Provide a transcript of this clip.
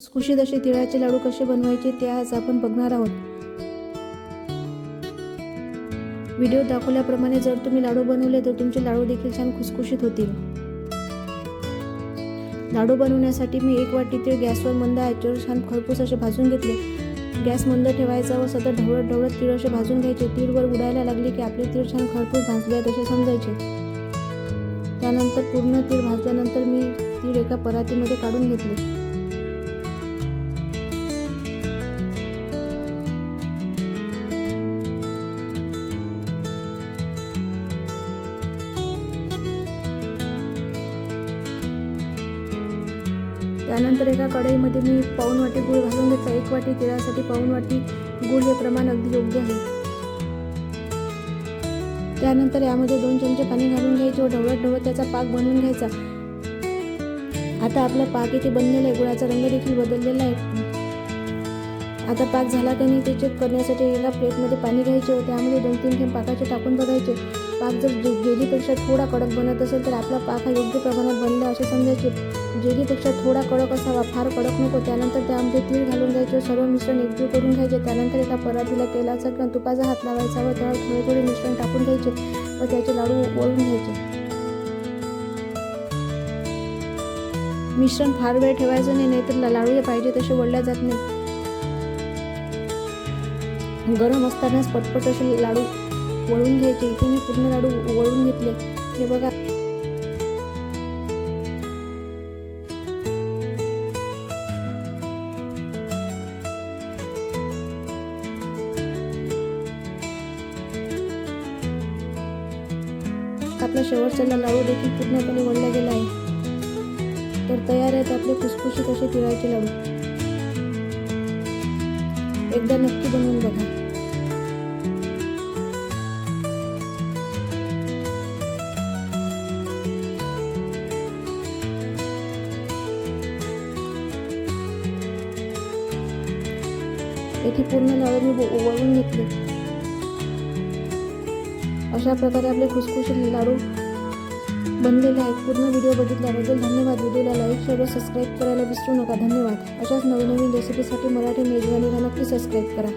खुशीत असे तिळाचे लाडू कसे बनवायचे ते आज आपण बघणार आहोत. व्हिडिओ दाखवल्याप्रमाणे जर तुम्ही लाडू बनवले तर तुमचे लाडू देखील छान खुसखुशीत होतील. लाडू बनवण्यासाठी मी एक वाटी तीळ गॅसवर मंद आचेवर छान खरपूस असे भाजून घेतले. गॅस मंद ठेवायचा व सतत ढवळत ढवळत तीळ असे भाजून घ्यायचे. तीळवर उडायला लागले की आपले तीळ छान खरपूस भाजले आहेत असे समजायचे. त्यानंतर पूर्ण तीळ भाजल्यानंतर मी तीळ एका परातीमध्ये काढून घेतले. त्यानंतर एका कढईमध्ये मी पाऊन वाटी गूळ घालून घेतला. एक वाटी तिळासाठी पाऊन वाटी गूळ हे प्रमाण अगदी योग्य आहे. त्यानंतर यामध्ये दोन चमचे पाणी घालून घ्यायचे व ढवळत ढवळत त्याचा पाक बनवून घ्यायचा. आता आपला पाक इथे बनलेला आहे गुळाचा रंग देखील बदललेला आहे. आता पाक झाला की नाही ते चेक करण्यासाठी एका प्लेटमध्ये पाणी घ्यायचे व त्यामध्ये दोन तीन थेंब पाकाचे टाकून बघायचे. पाक जर जेलीपेक्षा थोडा कडक बनत असेल तर आपला पाक हा योग्य प्रमाणात बनला असे समजायचे. जेलीपेक्षा थोडा कडक असावा फार कडक नको. त्यानंतर त्यामध्ये तीळ घालून घ्यायचे सर्व मिश्रण एकजीव करून घ्यायचे. त्यानंतर एका परातीला तेलाचा किंवा तुपाचा हात लावायचा व त्यावर थोडे थोडे मिश्रण टाकून घ्यायचे व त्याचे लाडू वळून घ्यायचे. मिश्रण फार वेळ ठेवायचं नाही नाहीतर लाडू जे पाहिजे तसे वळल्या जात नाही गरम असतानाच पटपट असे लाडू वळून घ्यायचे. इथे मी पूर्ण लाडू वळून घेतले. हे बघा. आपला शेवटचा लाडू देखील पूर्णपणे वळला गेला आहे तर तयार आहेत आपले खुसखुशीत असे तिळाचे लाडू. एकदा नक्की बनवून बघा. येथे पूर्ण लाडू मी वळून घेतले. अशा प्रकारे आपले खुसखुशीत लाडू बनलेले आहेत. पूर्ण व्हिडिओ बघितल्याबद्दल धन्यवाद. व्हिडिओला लाईक शेअर व सबस्क्राईब करायला विसरू नका. धन्यवाद. अशाच नवनवीन रेसिपीसाठी मराठी मेजवानीला नक्की सबस्क्राईब करा.